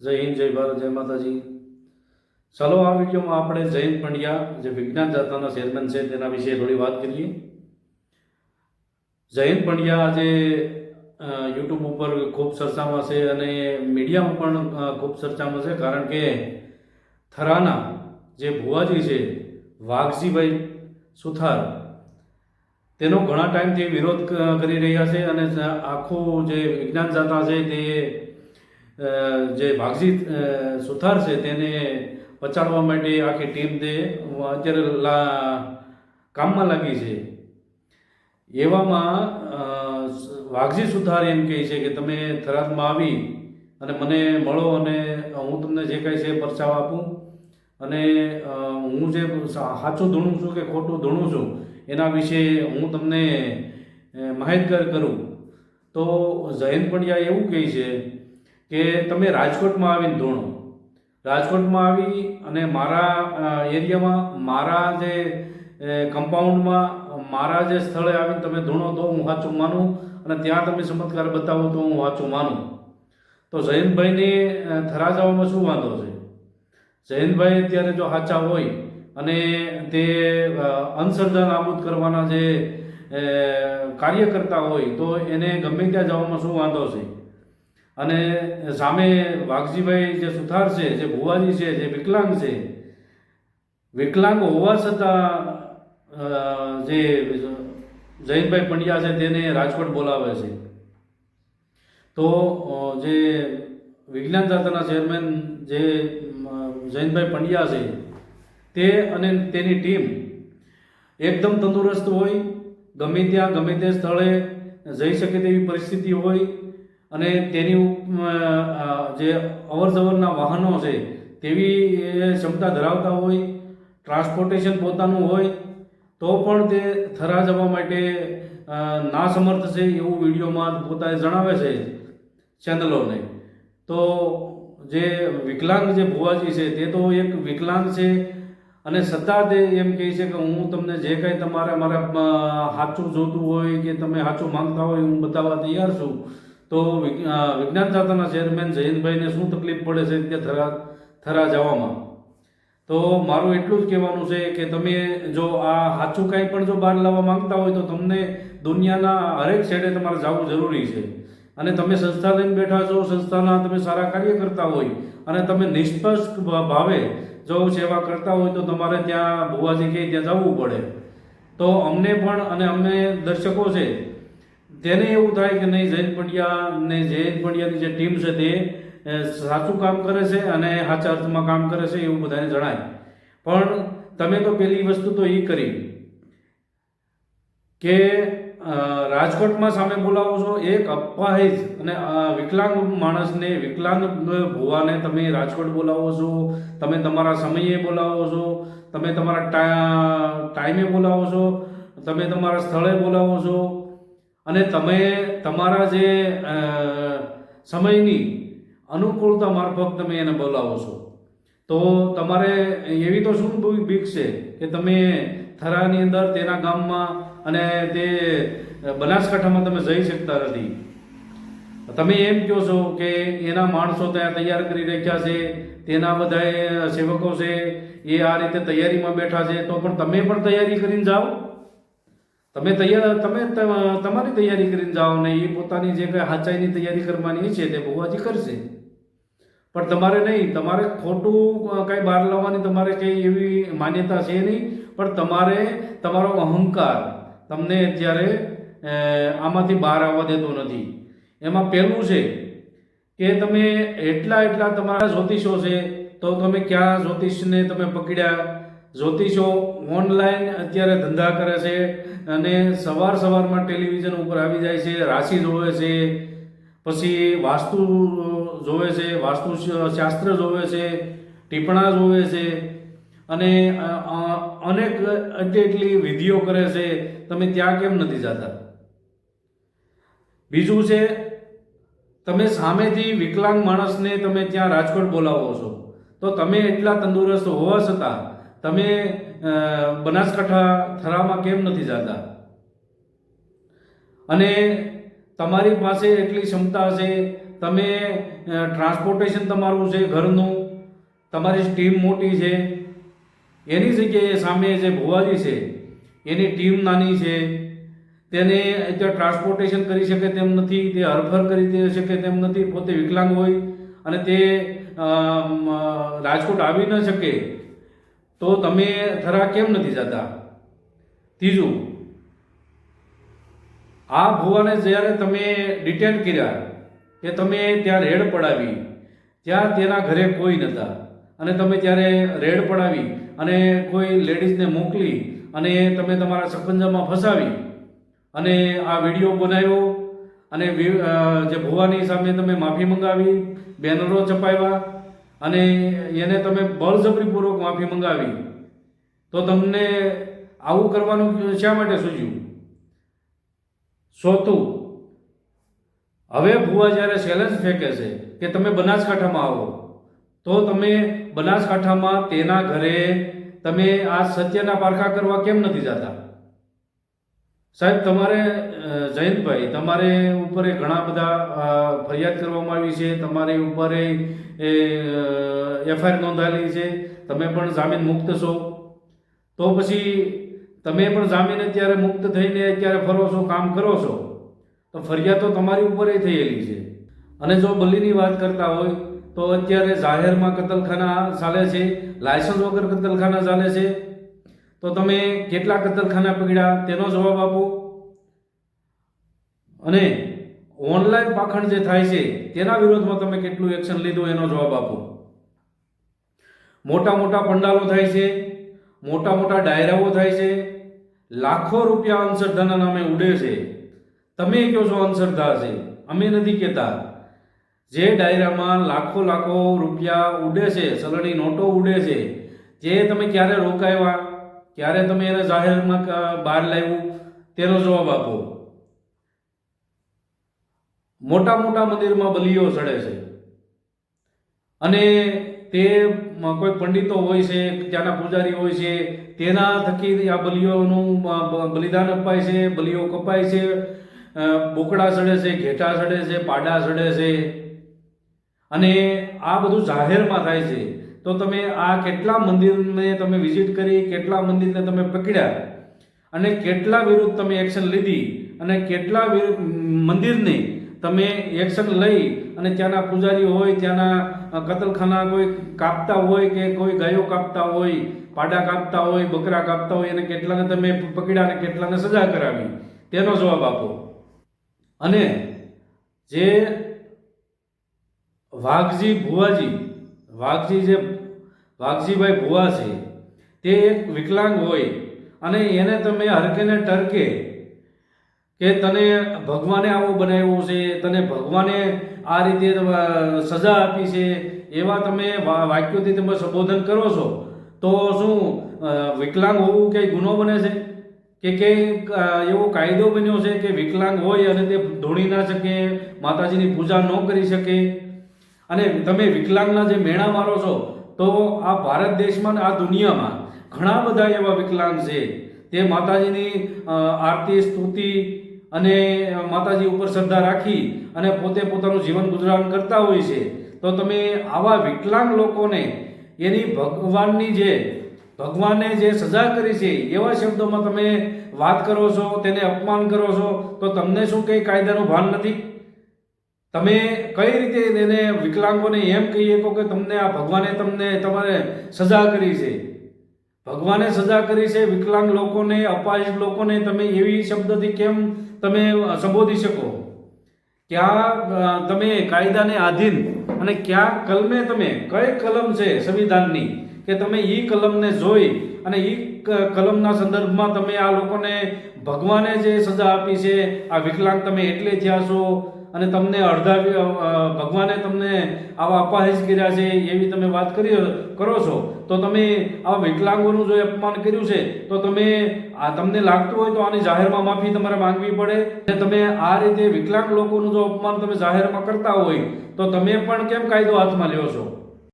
જય હિન્દ, જય ભારત, જય માતાજી. ચાલો, આ વિડીયોમાં આપણે જયંત પંડ્યા, જે વિજ્ઞાન જાતાના ચેરમેન છે, તેના વિશે થોડી વાત કરીએ. જયંત પંડ્યા આજે યુટ્યુબ ઉપર ખૂબ ચર્ચામાં છે અને મીડિયામાં પણ ખૂબ ચર્ચામાં છે, કારણ કે થરાના જે ભુવાજી છે, વાઘજીભાઈ સુથાર, તેનો ઘણા ટાઈમથી વિરોધ કરી રહ્યા છે અને આખું જે વિજ્ઞાન જાતા છે, તે જે ભાગજી સુથાર છે તેને પચાડવા માટે આખી ટીમ તે અત્યારે કામમાં લાગી છે. એવામાં વાઘજી સુથાર એમ કહે છે કે તમે થરાદમાં આવી અને મને મળો અને હું તમને જે કાંઈ છે પરચાવ આપું. અને હું જે સાચું ધૂણું છું કે ખોટું ધૂણું છું એના વિશે હું તમને માહિતગાર કરું. તો જયંત પંડ્યા એવું કહે છે કે તમે રાજકોટમાં આવીને ધૂણો. રાજકોટમાં આવી અને મારા એરિયામાં મારા જે કમ્પાઉન્ડમાં મારા જે સ્થળે આવીને તમે ધૂણો તો હું સાચું માનું અને ત્યાં તમે ચમત્કાર બતાવો તો હું સાચું માનું. તો જયંતભાઈને થરા જવામાં શું વાંધો છે? જયંતભાઈ અત્યારે જો સાચા હોય અને તે અંધશ્રદ્ધા નાબૂદ કરવાના જે કાર્યકર્તા હોય તો એને ગમે ત્યાં જવામાં શું વાંધો છે? અને સામે વાઘજીભાઈ જે સુથાર છે, જે ભુવાજી છે, જે વિકલાંગ છે, વિકલાંગ હોવા છતાં જે જયંતભાઈ પંડ્યા છે તેને રાજકોટ બોલાવે છે. તો જે વિજ્ઞાન જાતાના ચેરમેન જે જયંતભાઈ પંડ્યા છે, તે અને તેની ટીમ એકદમ તંદુરસ્ત હોય, ગમે ત્યાં ગમે તે સ્થળે જઈ શકે તેવી પરિસ્થિતિ હોય અને તેની જે અવરજવરના વાહનો છે, તેવી ક્ષમતા ધરાવતા હોય, ટ્રાન્સપોર્ટેશન પોતાનું હોય, તો પણ તે થરા જવા માટે નાસમર્થ છે એવું વિડીયોમાં પોતાએ જણાવે છે ચેનલોને તો જે વિકલાંગ જે ભુવાજી છે, તે તો એક વિકલાંગ છે અને છતાં તે એમ કહે છે કે હું તમને જે કાંઈ તમારે મારા સાચું જોતું હોય કે તમે સાચું માંગતા હોય, હું બતાવવા તૈયાર છું. તો વિજ્ઞાન જાતાના ચેરમેન જયંતભાઈને શું તકલીફ પડે છે કે થરા થરા જવામાં? તો મારું એટલું જ કહેવાનું છે કે તમે જો આ સાચું કાંઈ પણ જો બહાર લાવવા માંગતા હોય તો તમને દુનિયાના હરેક છેડે તમારે જવું જરૂરી છે. અને તમે સંસ્થા લઈને બેઠા છો, સંસ્થાના તમે સારા કાર્ય કરતા હોય અને તમે નિષ્પક્ષ ભાવે જો સેવા કરતા હોય તો તમારે ત્યાં ભુવાજી કહે ત્યાં જવું પડે. તો અમને પણ અને અમે દર્શકો છે તેને એવું થાય કે નહીં જૈન પંડ્યા ને જૈન પંડ્યાની જે ટીમ છે તે સાચું કામ કરે છે અને સાચા અર્થમાં કામ કરે છે એવું બધાને જણાય. પણ તમે તો પેલી વસ્તુ તો એ કરી કે રાજકોટમાં સામે બોલાવો છો, એક અપાહિજ અને વિકલાંગ માણસને, વિકલાંગ ભુવાને તમે રાજકોટ બોલાવો છો, તમે તમારા સમયે બોલાવો છો, તમે તમારા ટાઈમે બોલાવો છો, તમે તમારા સ્થળે બોલાવો છો અને તમે તમારા જે સમયની અનુકૂળતા મારફત તમે એને બોલાવો છો. તો તમારે એવી તો શું બીક છે કે તમે થરાની અંદર તેના ગામમાં અને તે બનાસકાંઠામાં તમે જઈ શકતા નથી? તમે એમ કહો છો કે એના માણસો ત્યાં તૈયાર કરી રાખ્યા છે, તેના બધા સેવકો છે, એ આ રીતે તૈયારીમાં બેઠા છે, તો પણ તમે પણ તૈયારી કરીને જાઓ? તમે તૈયાર તમે તમારી તૈયારી કરીને જાઓ ને એ પોતાની જે કંઈ હાચાઈની તૈયારી કરવાની છે તે ભગવાજી કરશે. પણ તમારે નહીં, તમારે ખોટું કંઈ બહાર લાવવાની તમારે કંઈ એવી માન્યતા છે નહીં. પણ તમારે તમારો અહંકાર તમને અત્યારે આમાંથી બહાર આવવા દેતો નથી. એમાં પહેલું છે કે તમે એટલા એટલા તમારા જ્યોતિષો છે, તો તમે ક્યાં જ્યોતિષને તમે પકડ્યા? જ્યોતિષો ઓનલાઈન અત્યારે ધંધા કરે છે અને સવાર સવારમાં ટેલિવિઝન ઉપર આવી જાય છે, રાશિ જોવે છે, પછી વાસ્તુ જોવે છે, વાસ્તુ શાસ્ત્ર જોવે છે, ટીપણા જોવે છે અને અનેક એટલી એટલી વિધિઓ કરે છે, તમે ત્યાં કેમ નથી જતા? બીજું છે, તમે સામેથી વિકલાંગ માણસને તમે ત્યાં રાજકોટ બોલાવો છો, તો તમે એટલા તંદુરસ્ત હોવા છતાં તમે બનાસકાંઠા થરામાં કેમ નથી જતા? અને તમારી પાસે એટલી ક્ષમતા છે તમે ટ્રાન્સપોર્ટેશન તમારું છે ઘરનું, તમારી ટીમ મોટી છે, એની જગ્યાએ સામે જે ભુવાજી છે, એની ટીમ નાની છે, તેને અત્યારે ટ્રાન્સપોર્ટેશન કરી શકે તેમ નથી, તે હરફર કરી શકે તેમ નથી, પોતે વિકલાંગ હોય અને તે રાજકોટ આવી ન શકે તો તમે થરા કેમ નથી જતા? ત્રીજું, આ ભુવાને જ્યારે તમે ડિટેન કર્યા કે તમે ત્યાં રેડ પડાવી, ત્યાં તેના ઘરે કોઈ નહોતા અને તમે ત્યારે રેડ પડાવી અને કોઈ લેડીઝને મોકલી અને તમે તમારા સકંજામાં ફસાવી અને આ વીડિયો બનાવ્યો અને જે ભુવાની સામે તમે માફી મંગાવી, બેનરો છપાવ્યા અને એને તમે બળજબરીપૂર્વક માફી મંગાવી, તો તમને આવું કરવાનું શા માટે સૂચ્યું સોતું, હવે ભુવા જ્યારે ચેલેન્જ ફેંકે છે કે તમે બનાસકાંઠામાં આવો, તો તમે બનાસકાંઠામાં તેના ઘરે તમે આ સત્યના પારખા કરવા કેમ નથી જતા? સાહેબ, તમારે જયંતભાઈ, તમારે ઉપર ઘણા બધા ફરિયાદ કરવામાં આવી છે. તમારી ઉપર એફઆઈઆર નોંધાયેલી છે. તમે પણ જામીન મુક્ત છો. તો પછી તમે પણ જામીન અત્યારે મુક્ત થઈને અત્યારે ફરો છો, કામ કરો છો. તો ફરિયાદ તો તમારી ઉપર એ થયેલી છે. અને જો બલીની વાત કરતા હોય, તો અત્યારે જાહેરમાં કતલખાના ચાલે છે. લાયસન્સ વગર કતલખાના ચાલે છે. તો તમે કેટલા કતલખાના પકડ્યા તેનો જવાબ આપો. અને ઓનલાઈન પાખંડ જે થાય છે, તેના વિરોધમાં તમે કેટલું એક્શન લીધું એનો જવાબ આપો. મોટા મોટા પંડાલો થાય છે, મોટા મોટા ડાયરાઓ થાય છે, લાખો રૂપિયા અંશરધાના નામે ઉડે છે. તમે કહો છો અંશરધા છે, અમે નથી કહેતા. જે ડાયરામાં લાખો લાખો રૂપિયા ઉડે છે, સલણી નોટો ઉડે છે, જે તમે ક્યારે રોકાવ્યા ક્યારે તમે એને જાહેરમાં બહાર લાવ્યું, તેનો જવાબ આપો. મોટા મોટા મંદિરમાં બલીઓ ચડે છે. અને તે કોઈ પંડિતો હોય છે, ત્યાંના પૂજારી હોય છે, તેના થકી આ બલીઓનું બલિદાન અપાય છે, બલીઓ કપાય છે બોકડા ચડે છે, ઘેટા ચડે છે, પાડા ચડે છે. અને આ બધું જાહેરમાં થાય છે. તો તમે આ કેટલા મંદિરને તમે વિઝિટ કરી, કેટલા મંદિરને તમે પકડ્યા અને કેટલા વિરુદ્ધ તમે એક્શન લીધી અને કેટલા મંદિરને તમે એક્શન લઈ અને ત્યાંના પૂજારી હોય, ત્યાંના કતલખાના કોઈ કાપતા હોય કે કોઈ ગાયો કાપતા હોય, પાડા કાપતા હોય, બકરા કાપતા હોય અને કેટલાને તમે પકડ્યા અને કેટલાને સજા કરાવી? તેનો જવાબ આપો. અને જે વાઘજી, ભુવાજી વાઘજી જે વાઘજીભાઈ ભુવા છે, તે એક વિકલાંગ હોય અને એને તમે હરકેને ટરકે કે તને ભગવાને આવો બનાવ્યો છે, તને ભગવાને આ રીતે સજા આપી છે, એવા તમે વાક્યોથી તમે સંબોધન કરો છો, તો શું વિકલાંગ હોવું કંઈ ગુનો બને છે? કે કંઈ એવો કાયદો બન્યો છે કે વિકલાંગ હોય અને તે ધોણી ના શકે, માતાજીની પૂજા ન કરી શકે? અને તમે વિકલાંગના જે મેળા મારો છો, તો આ ભારત દેશમાં આ દુનિયામાં ઘણા બધા એવા વિકલાંગ છે. તે માતાજીની આરતી, સ્તુતિ અને માતાજી ઉપર શ્રદ્ધા રાખી અને પોતે પોતાનું જીવન ગુજરાન કરતા હોય છે. તો તમે આવા વિકલાંગ લોકોને, એની ભગવાનની જે ભગવાને જે સજા કરી છે, એવા શબ્દોમાં તમે વાત કરો છો, તેને અપમાન કરો છો, તો તમને શું કંઈ કાયદાનું ભાન નથી? તમે કઈ રીતે એને વિકલાંગોને એમ કહી શકો કે તમને આ ભગવાને તમને તમારે સજા કરી છે? ભગવાને સજા કરી છે, વિકલાંગ લોકોને અપાહિત લોકોને તમે એવી શબ્દથી કેમ તમે સંબોધી શકો? ક્યાં તમે કાયદાને આધીન અને ક્યાં કલમે તમે? કઈ કલમ છે સંવિધાનની કે તમે એ કલમને જોઈ અને એ કલમના સંદર્ભમાં તમે આ લોકોને ભગવાને જે સજા આપી છે, આ વિકલાંગ તમે એટલે થયા છો? અને તમને અડધા ભગવાને તમને આવા અપાહિજ કર્યા છે, એવી તમે વાત કરી કરો છો, તો તમે આવા વિકલાંગોનું જો અપમાન કર્યું છે, તો તમે આ તમને લાગતું હોય તો આની જાહેરમાં માફી તમારે માંગવી પડે. અને તમે આ રીતે વિકલાંગ લોકોનું જો અપમાન તમે જાહેરમાં કરતા હોય, તો તમે પણ કેમ કાયદો હાથમાં લ્યો છો?